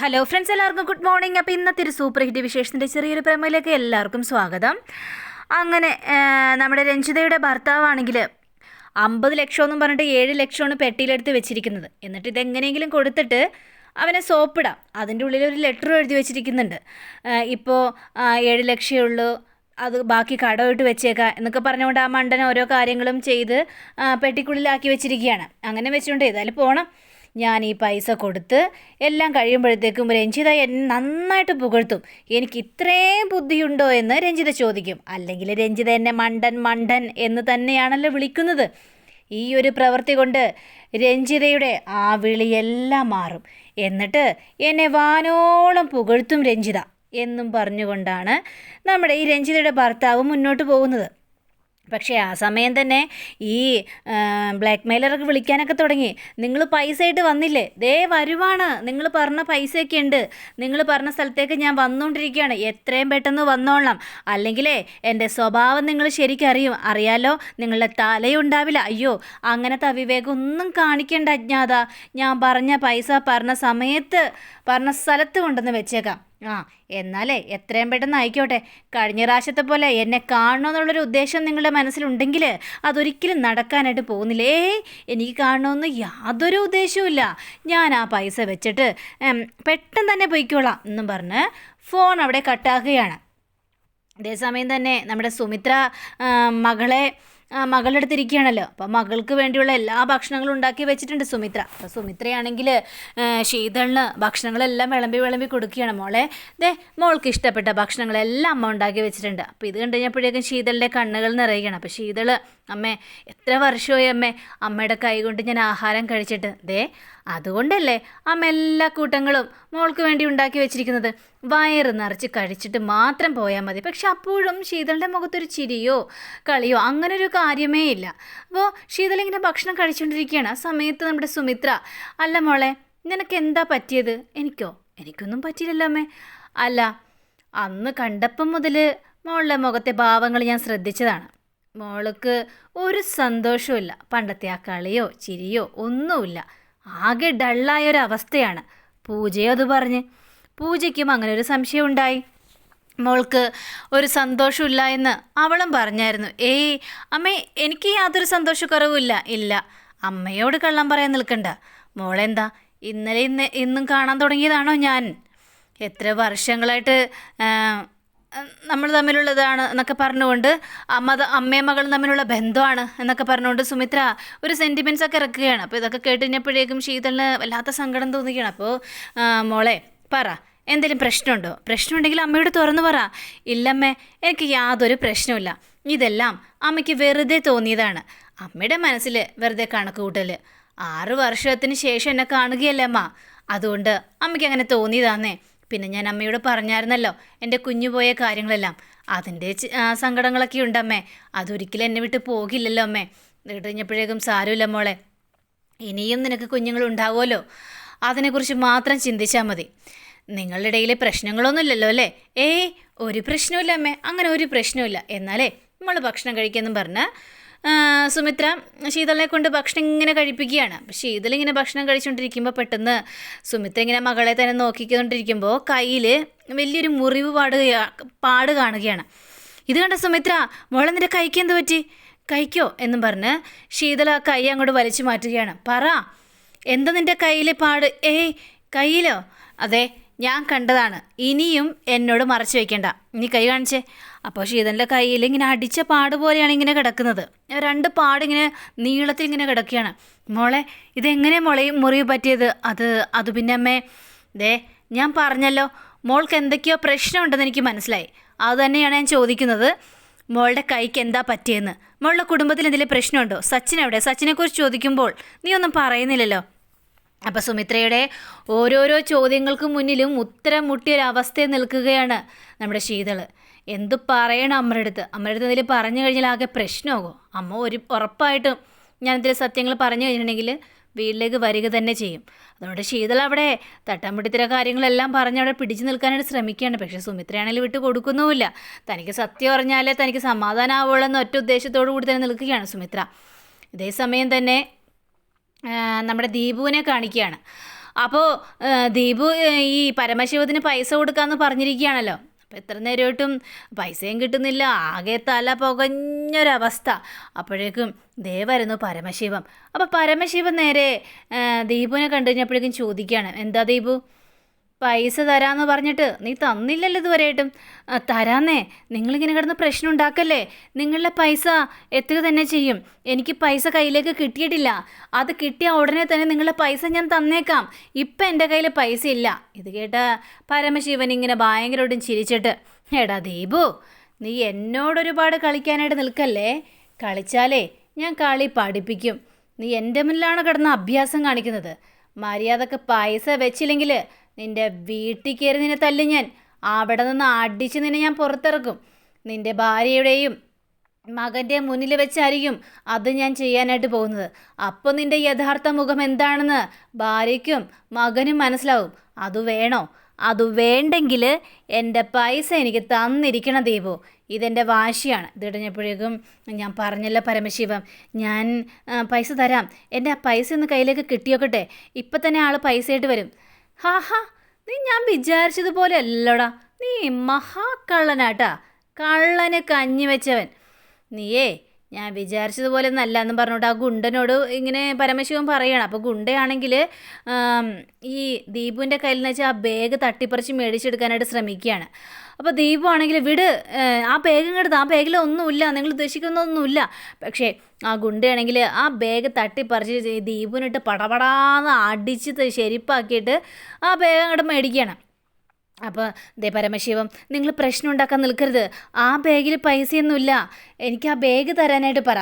Hello friends എല്ലാവർക്കും good morning അപ്പോൾ ഇന്നത്തെ ഒരു സൂപ്പർ ഹിറ്റ് വിശേഷത്തിന്റെ ചെറിയൊരു പ്രമയിലേക്ക് എല്ലാവർക്കും സ്വാഗതം. അങ്ങനെ നമ്മുടെ രഞ്ജിതയുടെ ഭർത്താവാണെങ്കിൽ അമ്പത് ലക്ഷം എന്നും പറഞ്ഞിട്ട് ഏഴ് ലക്ഷമാണ് പെട്ടിയിലെടുത്ത് വെച്ചിരിക്കുന്നത്. എന്നിട്ട് ഇതെങ്ങനെയെങ്കിലും കൊടുത്തിട്ട് അവനെ സോപ്പിടാം. അതിന്റെ ഉള്ളിൽ ഒരു ലെറ്റർ എഴുതി വെച്ചിരിക്കുന്നുണ്ട്. ഇപ്പോൾ ഏഴ് ലക്ഷമേ ഉള്ളൂ അത് ബാക്കി കടമായിട്ട് വെച്ചേക്കാം എന്നൊക്കെ പറഞ്ഞുകൊണ്ട് ആ മണ്ടൻ ഓരോ കാര്യങ്ങളും ചെയ്ത് പെട്ടിക്കുള്ളിലാക്കി വെച്ചിരിക്കുകയാണ്. അങ്ങനെ വെച്ചുകൊണ്ട് ഏതായാലും പോകണം ഞാൻ ഈ പൈസ കൊടുത്ത് എല്ലാം കഴിയുമ്പോഴത്തേക്കും രഞ്ജിത എന്നെ നന്നായിട്ട് പുകഴ്ത്തും. എനിക്ക് ഇത്രയും ബുദ്ധിയുണ്ടോ എന്ന് രഞ്ജിത ചോദിക്കും. അല്ലെങ്കിൽ രഞ്ജിത എന്നെ മണ്ടൻ മണ്ടൻ എന്ന് തന്നെയാണല്ലോ വിളിക്കുന്നത്. ഈ ഒരു പ്രവൃത്തി കൊണ്ട് രഞ്ജിതയുടെ ആ വിളിയെല്ലാം മാറും. എന്നിട്ട് എന്നെ വാനോളം പുകഴ്ത്തും രഞ്ജിത എന്നും പറഞ്ഞുകൊണ്ടാണ് നമ്മുടെ ഈ രഞ്ജിതയുടെ ഭർത്താവ് മുന്നോട്ട് പോകുന്നത്. പക്ഷേ ആ സമയം തന്നെ ഈ ബ്ലാക്ക് മെയിലറൊക്കെ വിളിക്കാനൊക്കെ തുടങ്ങി. നിങ്ങൾ പൈസ ആയിട്ട് വന്നില്ലേ? ദേ വരുവാണ്. നിങ്ങൾ പറഞ്ഞ പൈസയൊക്കെ ഉണ്ട്. നിങ്ങൾ പറഞ്ഞ സ്ഥലത്തേക്ക് ഞാൻ വന്നുകൊണ്ടിരിക്കുകയാണ് എത്രയും പെട്ടെന്ന് വന്നോളാം അല്ലെങ്കിലേ എന്റെ സ്വഭാവം നിങ്ങൾ ശരിക്കും അറിയും. അറിയാലോ നിങ്ങളുടെ തലയുണ്ടാവില്ല അയ്യോ അങ്ങനത്തെ അവിവേകം ഒന്നും കാണിക്കേണ്ട അജ്ഞാത. ഞാൻ പറഞ്ഞ പൈസ പറഞ്ഞ സമയത്ത് പറഞ്ഞ സ്ഥലത്ത് കൊണ്ടുവന്ന് വെച്ചേക്കാം. ആ എന്നാലേ എത്രയും പെട്ടെന്ന് ആയിക്കോട്ടെ. കഴിഞ്ഞ പ്രാവശ്യത്തെ പോലെ എന്നെ കാണണമെന്നുള്ളൊരു ഉദ്ദേശം നിങ്ങളുടെ മനസ്സിലുണ്ടെങ്കിൽ അതൊരിക്കലും നടക്കാനായിട്ട് പോകുന്നില്ലേ? എനിക്ക് കാണണമെന്ന് യാതൊരു ഉദ്ദേശവുമില്ല ഞാൻ ആ പൈസ വെച്ചിട്ട് പെട്ടെന്ന് തന്നെ പോയിക്കോളാം എന്നും പറഞ്ഞ് ഫോൺ അവിടെ കട്ടാക്കുകയാണ്. അതേസമയം തന്നെ നമ്മുടെ സുമിത്ര മകളെ മകളുടെ അടുത്തിരിക്കുകയാണല്ലോ അപ്പം മകൾക്ക് വേണ്ടിയുള്ള എല്ലാ ഭക്ഷണങ്ങളും ഉണ്ടാക്കി വെച്ചിട്ടുണ്ട് സുമിത്ര. അപ്പോൾ സുമിത്രയാണെങ്കിൽ ശീതളിന് ഭക്ഷണങ്ങളെല്ലാം വിളമ്പി വിളമ്പി കൊടുക്കുകയാണ് മോളെ. ദേ മോൾക്ക് ഇഷ്ടപ്പെട്ട ഭക്ഷണങ്ങളെല്ലാം അമ്മ ഉണ്ടാക്കി വെച്ചിട്ടുണ്ട്. അപ്പോൾ ഇത് കണ്ടു കഴിഞ്ഞപ്പോഴേക്കും ശീതളിന്റെ കണ്ണുകൾ നിറയുകയാണ്. അപ്പോൾ ശീതൾ അമ്മേ എത്ര വർഷമായി അമ്മേ അമ്മയുടെ കൈ കൊണ്ട് ഞാൻ ആഹാരം കഴിച്ചിട്ട്? ദേ അതുകൊണ്ടല്ലേ അമ്മ എല്ലാ കൂട്ടങ്ങളും മോൾക്ക് വേണ്ടി ഉണ്ടാക്കി വെച്ചിരിക്കുന്നത്. വയറ് നിറച്ച് കഴിച്ചിട്ട് മാത്രം പോയാൽ മതി. പക്ഷെ അപ്പോഴും ശീതളിന്റെ മുഖത്തൊരു ചിരിയോ കളിയോ അങ്ങനെ ഒരു കാര്യമേ ഇല്ല. അപ്പോൾ ശീതൾ ഇങ്ങനെ ഭക്ഷണം കഴിച്ചുകൊണ്ടിരിക്കുകയാണ് ആ സമയത്ത് നമ്മുടെ സുമിത്ര അല്ല മോളെ നിനക്ക് എന്താ പറ്റിയത്? എനിക്കോ? എനിക്കൊന്നും പറ്റിയില്ലല്ലോ അമ്മേ. അല്ല അന്ന് കണ്ടപ്പം മുതൽ മോളുടെ മുഖത്തെ ഭാവങ്ങൾ ഞാൻ ശ്രദ്ധിച്ചതാണ്. മോൾക്ക് ഒരു സന്തോഷവുമില്ല പണ്ടത്തെ ആ കളിയോ ചിരിയോ ഒന്നുമില്ല. ആകെ ഡള്ളായ ഒരു അവസ്ഥയാണ്. പൂജയോ അത് പറഞ്ഞ്. പൂജയ്ക്കും അങ്ങനെ ഒരു സംശയം ഉണ്ടായി. മോൾക്ക് ഒരു സന്തോഷമില്ല എന്ന് അവളും പറഞ്ഞായിരുന്നു. ഏയ് അമ്മേ എനിക്ക് യാതൊരു സന്തോഷക്കുറവുമില്ല. ഇല്ല അമ്മയോട് കള്ളം പറയാൻ നിൽക്കണ്ട. മോളെന്താ ഇന്നലെ ഇന്ന് ഇന്നും കാണാൻ തുടങ്ങിയതാണോ ഞാൻ? എത്ര വർഷങ്ങളായിട്ട് നമ്മൾ തമ്മിലുള്ളതാണ് എന്നൊക്കെ പറഞ്ഞുകൊണ്ട് അമ്മ അമ്മയും മകളും തമ്മിലുള്ള ബന്ധമാണ് എന്നൊക്കെ പറഞ്ഞുകൊണ്ട് സുമിത്ര ഒരു സെന്റിമെന്റ്സ് ഒക്കെ ഇറക്കുകയാണ്. അപ്പോൾ ഇതൊക്കെ കേട്ട് കഴിഞ്ഞപ്പോഴേക്കും ശീതളിന് വല്ലാത്ത സങ്കടം തോന്നുകയാണ്. അപ്പോൾ മോളെ പറ എന്തെങ്കിലും പ്രശ്നമുണ്ടോ? പ്രശ്നമുണ്ടെങ്കിൽ അമ്മയോട് തുറന്നു പറ. ഇല്ലമ്മേ എനിക്ക് യാതൊരു പ്രശ്നമില്ല ഇതെല്ലാം അമ്മയ്ക്ക് വെറുതെ തോന്നിയതാണ്. അമ്മയുടെ മനസ്സിൽ വെറുതെ കണക്ക് കൂട്ടൽ ആറ് വർഷത്തിന് ശേഷം എന്നെ കാണുകയല്ലേ അമ്മ? അതുകൊണ്ട് അമ്മയ്ക്ക് അങ്ങനെ തോന്നിയതാന്നേ. പിന്നെ ഞാൻ അമ്മയോട് പറഞ്ഞായിരുന്നല്ലോ എന്റെ കുഞ്ഞു പോയ കാര്യങ്ങളെല്ലാം. അതിന്റെ സങ്കടങ്ങളൊക്കെ ഉണ്ടമ്മേ. അതൊരിക്കലും എന്നെ വിട്ട് പോകില്ലല്ലോ അമ്മേ. വീട്ട് കഴിഞ്ഞപ്പോഴേക്കും സാരമില്ല മോളെ. ഇനിയും നിനക്ക് കുഞ്ഞുങ്ങൾ ഉണ്ടാവുമല്ലോ അതിനെക്കുറിച്ച് മാത്രം ചിന്തിച്ചാൽ മതി. നിങ്ങളുടെ ഇടയിലെ പ്രശ്നങ്ങളൊന്നുമില്ലല്ലോ അല്ലേ? ഏയ് ഒരു പ്രശ്നമില്ല അമ്മേ. അങ്ങനെ ഒരു പ്രശ്നമില്ല എന്നാലേ നമ്മൾ ഭക്ഷണം കഴിക്കാമെന്നും പറഞ്ഞ് സുമിത്ര ശീതളിനെ കൊണ്ട് ഭക്ഷണം ഇങ്ങനെ കഴിപ്പിക്കുകയാണ്. അപ്പം ശീതൾ ഇങ്ങനെ ഭക്ഷണം കഴിച്ചുകൊണ്ടിരിക്കുമ്പോൾ പെട്ടെന്ന് സുമിത്ര ഇങ്ങനെ മകളെ തന്നെ നോക്കിക്കൊണ്ടിരിക്കുമ്പോൾ കയ്യിൽ വലിയൊരു മുറിവ് പാടുക പാട് കാണുകയാണ്. ഇത് കണ്ട സുമിത്ര? മോളെ നിന്റെ കൈക്ക് എന്ത് പറ്റി? കൈക്കോ? എന്നും പറഞ്ഞ് ശീതള ആ കൈ അങ്ങോട്ട് വലിച്ചു മാറ്റുകയാണ്. പറ എന്താ നിന്റെ കയ്യിലെ പാട്? ഏയ് കയ്യിലോ? അതെ ഞാൻ കണ്ടതാണ്. ഇനിയും എന്നോട് മറച്ചു വെക്കണ്ട. നീ കൈ കാണിച്ചേ. അപ്പോൾ ശീതന്റെ കയ്യിൽ ഇങ്ങനെ അടിച്ച പാട് പോലെയാണ് ഇങ്ങനെ കിടക്കുന്നത്. രണ്ട് പാടിങ്ങനെ നീളത്തിൽ ഇങ്ങനെ കിടക്കുകയാണ്. മോളെ ഇതെങ്ങനെ മോളെ മുറിവ് പറ്റിയത്? അത് അത് പിന്നെ അമ്മേ ദേ ഞാൻ പറഞ്ഞല്ലോ. മോൾക്ക് എന്തൊക്കെയോ പ്രശ്നമുണ്ടെന്ന് എനിക്ക് മനസ്സിലായി. അത് തന്നെയാണ് ഞാൻ ചോദിക്കുന്നത്. മോളുടെ കൈക്ക് എന്താ പറ്റിയെന്ന്. മോളുടെ കുടുംബത്തിൽ എന്തെങ്കിലും പ്രശ്നമുണ്ടോ? സച്ചിൻ എവിടെ? സച്ചിനെക്കുറിച്ച് ചോദിക്കുമ്പോൾ നീ ഒന്നും പറയുന്നില്ലല്ലോ. അപ്പോൾ സുമിത്രയുടെ ഓരോരോ ചോദ്യങ്ങൾക്ക് മുന്നിലും ഉത്തരം മുട്ടിയൊരവസ്ഥയിൽ നിൽക്കുകയാണ് നമ്മുടെ ശീതൾ. എന്തു പറയണം അമ്മയുടെ അടുത്ത് എന്തെങ്കിലും പറഞ്ഞു കഴിഞ്ഞാൽ ആകെ പ്രശ്നമാകും. അമ്മ ഒരു ഉറപ്പായിട്ടും എന്തെങ്കിലും സത്യങ്ങൾ പറഞ്ഞു കഴിഞ്ഞിട്ടുണ്ടെങ്കിൽ വീട്ടിലേക്ക് വരിക തന്നെ ചെയ്യും. അതുകൊണ്ട് ശീതൾ അവിടെ തട്ടാമ്പിടിത്തര കാര്യങ്ങളെല്ലാം പറഞ്ഞ് അവിടെ പിടിച്ചു നിൽക്കാനായിട്ട് ശ്രമിക്കുകയാണ്. പക്ഷേ സുമിത്രയാണെങ്കിൽ വിട്ടു കൊടുക്കുന്നുമില്ല. തനിക്ക് സത്യം പറഞ്ഞാലേ തനിക്ക് സമാധാനമാവുള്ളൂ എന്ന ഒറ്റ ഉദ്ദേശത്തോടു കൂടി തന്നെ നിൽക്കുകയാണ് സുമിത്ര. ഇതേ സമയം തന്നെ നമ്മുടെ ദീപുവിനെ കാണിക്കുകയാണ്. അപ്പോൾ ദീപു ഈ പരമശിവത്തിന് പൈസ കൊടുക്കാമെന്ന് പറഞ്ഞിരിക്കുകയാണല്ലോ. അപ്പോൾ എത്ര നേരമായിട്ടും പൈസയും കിട്ടുന്നില്ല. ആകെ തല പുകഞ്ഞൊരവസ്ഥ. അപ്പോഴേക്കും ദേവായിരുന്നു പരമശിവം. അപ്പോൾ പരമശിവൻ നേരെ ദീപുവിനെ കണ്ടു കഴിഞ്ഞപ്പോഴേക്കും ചോദിക്കുകയാണ്. എന്താ ദീപു? പൈസ തരാമെന്ന് പറഞ്ഞിട്ട് നീ തന്നില്ലല്ലോ ഇതുവരെയായിട്ടും. തരാന്നേ. നിങ്ങളിങ്ങനെ കിടന്ന് പ്രശ്നം ഉണ്ടാക്കല്ലേ നിങ്ങളുടെ പൈസ എത്തുക തന്നെ ചെയ്യും. എനിക്ക് പൈസ കയ്യിലേക്ക് കിട്ടിയിട്ടില്ല. അത് കിട്ടിയ ഉടനെ തന്നെ നിങ്ങളുടെ പൈസ ഞാൻ തന്നേക്കാം. ഇപ്പം എന്റെ കയ്യിൽ പൈസ ഇല്ല. ഇത് കേട്ട പരമശിവൻ ഇങ്ങനെ ഭയങ്കരമായിട്ടും ചിരിച്ചിട്ട് എടാ ദീപു നീ എന്നോടൊരുപാട് കളിക്കാനായിട്ട് നിൽക്കല്ലേ? കളിച്ചാലേ ഞാൻ കളി പഠിപ്പിക്കും. നീ എന്റെ മുന്നിലാണ് കിടന്ന അഭ്യാസം കാണിക്കുന്നത്? മര്യാദയ്ക്ക് പൈസ വെച്ചില്ലെങ്കിൽ നിന്റെ വീട്ടിൽ കയറി നിന്നെ തല്ലി ഞാൻ. അവിടെ നിന്ന് അടിച്ച് നിന്നെ ഞാൻ പുറത്തിറക്കും. നിന്റെ ഭാര്യയുടെയും മകന്റെ മുന്നിൽ വെച്ചായിരിക്കും അത് ഞാൻ ചെയ്യാനായിട്ട് പോകുന്നത്. അപ്പോൾ നിന്റെ യഥാർത്ഥ മുഖം എന്താണെന്ന് ഭാര്യയ്ക്കും മകനും മനസ്സിലാവും. അത് വേണോ? അത് വേണ്ടെങ്കിൽ എന്റെ പൈസ എനിക്ക് തന്നിരിക്കണം ദീപു. ഇതെന്റെ വാശിയാണ്. ഇതിടഞ്ഞപ്പോഴേക്കും ഞാൻ പറഞ്ഞല്ലോ പരമശിവം ഞാൻ പൈസ തരാം. എന്റെ ആ പൈസ ഒന്ന് കയ്യിലേക്ക് കിട്ടിയോക്കട്ടെ. ഇപ്പം തന്നെ ആൾ പൈസയായിട്ട് വരും. ഹാ ഹാ നീ ഞാൻ വിചാരിച്ചതുപോലെ അല്ലടാ നീ മഹാകള്ളനാട്ടാ. കള്ളന് കഞ്ഞി വെച്ചവൻ. നീയേ ഞാൻ വിചാരിച്ചതുപോലെ ഒന്നല്ല എന്ന് പറഞ്ഞോട്ട് ആ ഗുണ്ടനോട് ഇങ്ങനെ പരമശിവൻ പറയണം. അപ്പോൾ ഗുണ്ടയാണെങ്കിൽ ഈ ദീപുവിന്റെ കയ്യിൽ നിന്ന് വെച്ചാൽ ആ ബാഗ് തട്ടിപ്പറിച്ച് മേടിച്ചെടുക്കാനായിട്ട് ശ്രമിക്കുകയാണ്. അപ്പോൾ ദീപു ആണെങ്കിൽ വിട് ആ ബാഗ് ഇങ്ങോട്ട് ആ ബാഗിൽ ഒന്നുമില്ല നിങ്ങൾ ഉദ്ദേശിക്കുന്നൊന്നുമില്ല പക്ഷേ ആ ഗുണ്ടയാണെങ്കിൽ ആ ബാഗ് തട്ടിപ്പറിച്ച് ദീപുവിനിട്ട് പടപടാന്ന് അടിച്ച് ശരിപ്പാക്കിയിട്ട് ആ ബാഗ് അങ്ങോട്ട് മേടിക്കുകയാണ്. അപ്പോൾ ദേ പരമശിവം നിങ്ങൾ പ്രശ്നം ഉണ്ടാക്കാൻ നിൽക്കരുത്. ആ ബാഗിൽ പൈസയൊന്നുമില്ല. എനിക്ക് ആ ബാഗ് തരാനായിട്ട് പറ.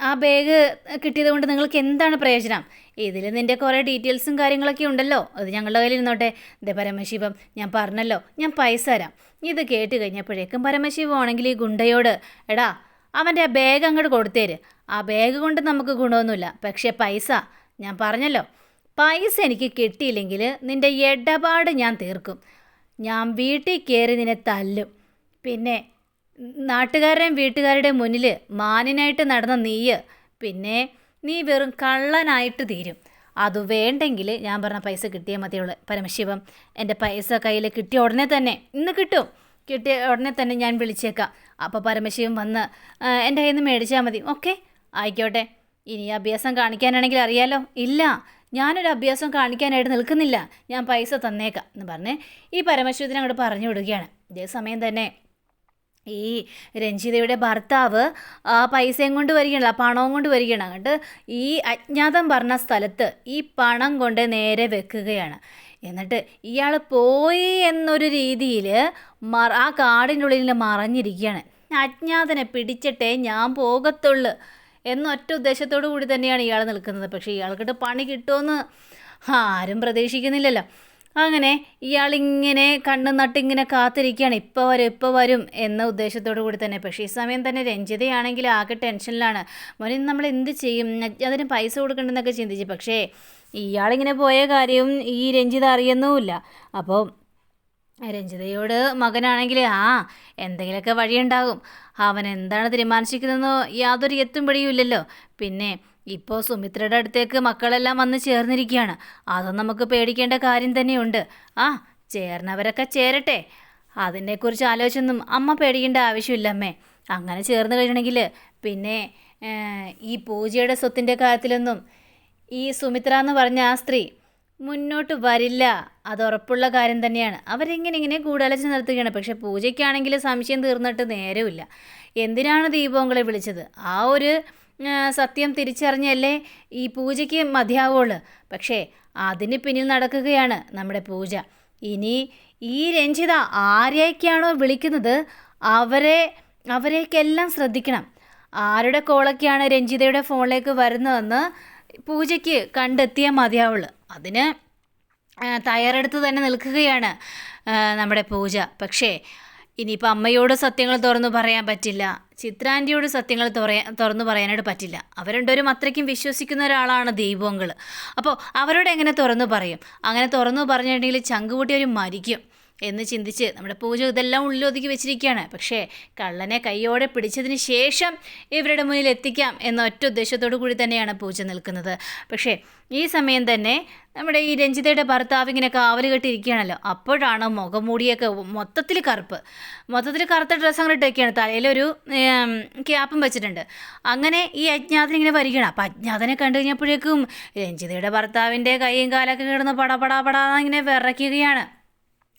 ആ ബാഗ് കിട്ടിയത് കൊണ്ട് നിങ്ങൾക്ക് എന്താണ് പ്രയോജനം? ഇതിൽ നിന്റെ കുറേ ഡീറ്റെയിൽസും കാര്യങ്ങളൊക്കെ ഉണ്ടല്ലോ. അത് ഞങ്ങളുടെ കയ്യിൽ ഇരുന്നോട്ടെ. ദേ പരമശിവം ഞാൻ പറഞ്ഞല്ലോ. ഞാൻ പൈസ തരാം. ഇത് കേട്ട് കഴിഞ്ഞപ്പോഴേക്കും പരമശിവം ആണെങ്കിൽ ഈ ഗുണ്ടയോട് എടാ അവന്റെ ആ ബാഗ് അങ്ങോട്ട് കൊടുത്തേര്. ആ ബാഗ് കൊണ്ട് നമുക്ക് ഗുണമൊന്നുമില്ല. പക്ഷേ പൈസ ഞാൻ പറഞ്ഞല്ലോ. പൈസ എനിക്ക് കിട്ടിയില്ലെങ്കിൽ നിന്റെ ഇടപാട് ഞാൻ തീർക്കും. ഞാൻ വീട്ടിൽ കയറി നിന്നെ തല്ലും. പിന്നെ നാട്ടുകാരുടെയും വീട്ടുകാരുടെയും മുന്നിൽ മാനിനായിട്ട് നടന്ന നീയ് പിന്നെ നീ വെറും കള്ളനായിട്ട് തീരും. അത് വേണ്ടെങ്കിൽ ഞാൻ പറഞ്ഞ പൈസ കിട്ടിയേ മതിയുള്ളൂ. പരമശിവം എന്റെ പൈസ കയ്യിൽ കിട്ടിയ ഉടനെ തന്നെ ഇന്ന് കിട്ടും. കിട്ടിയ ഉടനെ തന്നെ ഞാൻ വിളിച്ചേക്കാം. അപ്പോൾ പരമശിവൻ വന്ന് എന്റെ കയ്യിൽ നിന്ന് മേടിച്ചാൽ മതി. ഓക്കെ ആയിക്കോട്ടെ. ഇനി അഭ്യാസം കാണിക്കാനാണെങ്കിൽ അറിയാലോ. ഇല്ല ഞാനൊരു അഭ്യാസം കാണിക്കാനായിട്ട് നിൽക്കുന്നില്ല. ഞാൻ പൈസ തന്നേക്കാം എന്ന് പറഞ്ഞ് ഈ പരമശിവത്തിനെ അങ്ങോട്ട് പറഞ്ഞു വിടുകയാണ്. ഇതേ സമയം തന്നെ ഈ രഞ്ജിതയുടെ ഭർത്താവ് ആ പൈസയും കൊണ്ട് വരികയാണ് ആ പണവും കൊണ്ട് വരികയാണ്. അങ്ങോട്ട് ഈ അജ്ഞാതം പറഞ്ഞ സ്ഥലത്ത് ഈ പണം കൊണ്ട് നേരെ വെക്കുകയാണ്. എന്നിട്ട് ഇയാൾ പോയി എന്നൊരു രീതിയിൽ മറ ആ കാടിനുള്ളിൽ മറഞ്ഞിരിക്കുകയാണ്. അജ്ഞാതനെ പിടിച്ചിട്ടേ ഞാൻ പോകത്തുള്ളൂ. എന്നൊറ്റ ഉദ്ദേശത്തോടു കൂടി തന്നെയാണ് ഇയാൾ നിൽക്കുന്നത്. പക്ഷേ ഇയാൾക്കിട്ട് പണി കിട്ടുമെന്ന് ആരും പ്രതീക്ഷിക്കുന്നില്ലല്ലോ. അങ്ങനെ ഇയാളിങ്ങനെ കണ്ണു നട്ടിങ്ങനെ കാത്തിരിക്കുകയാണ്. ഇപ്പോൾ വരും ഇപ്പോൾ വരും എന്ന ഉദ്ദേശത്തോടു കൂടി തന്നെ. പക്ഷേ ഈ സമയം തന്നെ രഞ്ജിതയാണെങ്കിൽ ആകെ ടെൻഷനിലാണ്. മോനെ നമ്മൾ എന്ത് ചെയ്യും? അതിന് പൈസ കൊടുക്കണ്ടെന്നൊക്കെ ചിന്തിച്ചു. പക്ഷേ ഇയാളിങ്ങനെ പോയ കാര്യവും ഈ രഞ്ജിത അറിയുന്നുമില്ല. അപ്പോൾ രഞ്ജിതയോട് മകനാണെങ്കിൽ ആ എന്തെങ്കിലുമൊക്കെ വഴിയുണ്ടാകും. അവൻ എന്താണ് തീരുമാനിച്ചിരിക്കുന്നതെന്നോ യാതൊരു എത്തും പിടിയുമില്ലല്ലോ പിന്നെ ഇപ്പോൾ സുമിത്രയുടെ അടുത്തേക്ക് മക്കളെല്ലാം വന്ന് ചേർന്നിരിക്കുകയാണ്. അതും നമുക്ക് പേടിക്കേണ്ട കാര്യം തന്നെയുണ്ട്. ആ ചേർന്നവരൊക്കെ ചേരട്ടെ. അതിനെക്കുറിച്ച് ആലോചിച്ചൊന്നും അമ്മ പേടിക്കേണ്ട ആവശ്യമില്ല അമ്മേ അങ്ങനെ ചേർന്ന് കഴിയണമെങ്കിൽ പിന്നെ ഈ പൂജയുടെ സ്വത്തിന്റെ കാര്യത്തിലൊന്നും ഈ സുമിത്ര എന്ന് പറഞ്ഞ ആ സ്ത്രീ മുന്നോട്ട് വരില്ല. അത് ഉറപ്പുള്ള കാര്യം തന്നെയാണ്. അവരിങ്ങനെ ഇങ്ങനെ ഗൂഢാലോചന നടത്തുകയാണ്. പക്ഷേ പൂജയ്ക്കാണെങ്കിൽ സംശയം തീർന്നിട്ട് നേരമില്ല എന്തിനാണ് ദീപങ്ങളെ വിളിച്ചത്? ആ ഒരു സത്യം തിരിച്ചറിഞ്ഞല്ലേ ഈ പൂജയ്ക്ക് മതിയാവുള്ളൂ. പക്ഷേ അതിന് പിന്നിൽ നടക്കുകയാണ് നമ്മുടെ പൂജ. ഇനി ഈ രഞ്ജിത ആരെയൊക്കെയാണോ വിളിക്കുന്നത്? അവരെ അവരെയൊക്കെല്ലാം ശ്രദ്ധിക്കണം. ആരുടെ കോളൊക്കെയാണ് രഞ്ജിതയുടെ ഫോണിലേക്ക് വരുന്നതെന്ന് പൂജയ്ക്ക് കണ്ടെത്തിയാൽ മതിയാവുള്ളൂ അതിന് തയ്യാറെടുത്ത് തന്നെ നിൽക്കുകയാണ് നമ്മുടെ പൂജ. പക്ഷേ ഇനിയിപ്പോൾ അമ്മയോട് സത്യങ്ങൾ തുറന്നു പറയാൻ പറ്റില്ല. ചിത്രാന്റിയോട് സത്യങ്ങൾ തുറന്നു പറയാനായിട്ട് പറ്റില്ല. അവർ രണ്ടുപേരും അത്രയ്ക്കും വിശ്വസിക്കുന്ന ഒരാളാണ് ദൈവങ്ങൾ അപ്പോൾ അവരോട് എങ്ങനെ തുറന്നു പറയും? അങ്ങനെ തുറന്നു പറഞ്ഞിട്ടുണ്ടെങ്കിൽ ചങ്കുകൂട്ടി അവർ മരിക്കും. എന്ന് ചിന്തിച്ച് നമ്മുടെ പൂജ ഇതെല്ലാം ഉള്ളിൽ ഒതുക്കി വെച്ചിരിക്കുകയാണ്. പക്ഷേ കള്ളനെ കൈയോടെ പിടിച്ചതിന് ശേഷം ഇവരുടെ മുന്നിൽ എത്തിക്കാം എന്ന ഒറ്റ ഉദ്ദേശത്തോടു കൂടി തന്നെയാണ് പൂജ നിൽക്കുന്നത്. പക്ഷേ ഈ സമയം തന്നെ നമ്മുടെ ഈ രഞ്ജിതയുടെ ഭർത്താവ് ഇങ്ങനെ കാവൽ കെട്ടിയിരിക്കുകയാണല്ലോ. അപ്പോഴാണ് മുഖംമൂടിയൊക്കെ മൊത്തത്തിൽ കറുപ്പ്. മൊത്തത്തിൽ കറുത്ത ഡ്രസ്സ് അങ്ങോട്ട് ഇട്ടൊക്കെയാണ് തലയിലൊരു ക്യാപ്പും വെച്ചിട്ടുണ്ട്. അങ്ങനെ ഈ അജ്ഞാതൻ ഇങ്ങനെ വരികയാണ്. അപ്പം അജ്ഞാതനെ കണ്ടു കഴിഞ്ഞപ്പോഴേക്കും രഞ്ജിതയുടെ ഭർത്താവിന്റെ കൈയും കാലൊക്കെ കിടന്ന് പടപടാ പടാ പടാ ഇങ്ങനെ വിറയ്ക്കുകയാണ്.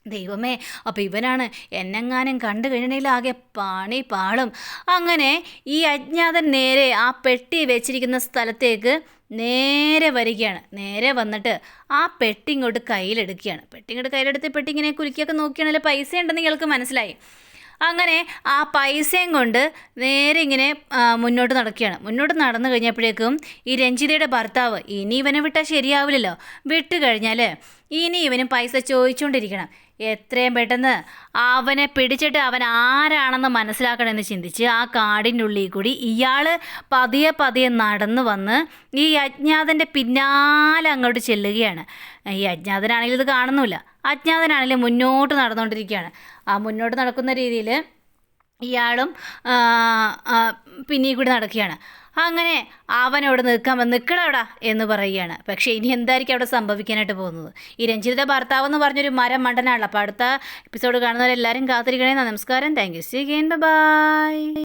ദൈവമേ അപ്പം ഇവനാണ് എന്നെങ്ങാനും കണ്ടു കഴിഞ്ഞാലാകെ പാണി പാളും. അങ്ങനെ ഈ അജ്ഞാതൻ നേരെ ആ പെട്ടി വെച്ചിരിക്കുന്ന സ്ഥലത്തേക്ക് നേരെ വരികയാണ്. നേരെ വന്നിട്ട് ആ പെട്ടി ഇങ്ങോട്ട് കയ്യിലെടുക്കുകയാണ്. പെട്ടി ഇങ്ങോട്ട് കയ്യിലെടുത്ത് പെട്ടി ഇങ്ങനെ കുലുക്കിയൊക്കെ നോക്കിയാണല്ലോ പൈസ ഉണ്ടെന്ന് ഇയാൾക്ക് മനസ്സിലായി. അങ്ങനെ ആ പൈസയും കൊണ്ട് നേരെ ഇങ്ങനെ മുന്നോട്ട് നടക്കുകയാണ്. മുന്നോട്ട് നടന്നു കഴിഞ്ഞപ്പോഴേക്കും ഈ രഞ്ജിതയുടെ ഭർത്താവ് ഇനി ഇവനെ വിട്ടാൽ ശരിയാവില്ലല്ലോ. വിട്ട് കഴിഞ്ഞാൽ ഇനി ഇവനും പൈസ ചോദിച്ചുകൊണ്ടിരിക്കണം എത്രയും പെട്ടെന്ന് അവനെ പിടിച്ചിട്ട് അവൻ ആരാണെന്ന് മനസ്സിലാക്കണമെന്ന് ചിന്തിച്ച് ആ കാടിന്റെ ഉള്ളിൽ കൂടി ഇയാൾ പതിയെ പതിയെ നടന്നു വന്ന് ഈ അജ്ഞാതന്റെ പിന്നാലെ അങ്ങോട്ട് ചെല്ലുകയാണ്. ഈ അജ്ഞാതനാണെങ്കിൽ ഇത് കാണുന്നില്ല അജ്ഞാതനാണെങ്കിൽ മുന്നോട്ട് നടന്നുകൊണ്ടിരിക്കുകയാണ്. ആ മുന്നോട്ട് നടക്കുന്ന രീതിയിൽ ഇയാളും ആ, കൂടി നടക്കുകയാണ്. അങ്ങനെ അവൻ അവിടെ നിൽക്കാൻ നിൽക്കണവിടാ എന്ന് പറയുകയാണ്. പക്ഷേ ഇനി എന്തായിരിക്കും അവിടെ സംഭവിക്കാനായിട്ട് പോകുന്നത്? ഈ രഞ്ജിതയുടെ ഭർത്താവ് എന്ന് പറഞ്ഞൊരു മരം മണ്ടനാണല്ലോ. അപ്പോൾ അടുത്ത എപ്പിസോഡ് കാണുന്നവരെല്ലാവരും കാത്തിരിക്കണേ നമസ്കാരം. Thank you see again bye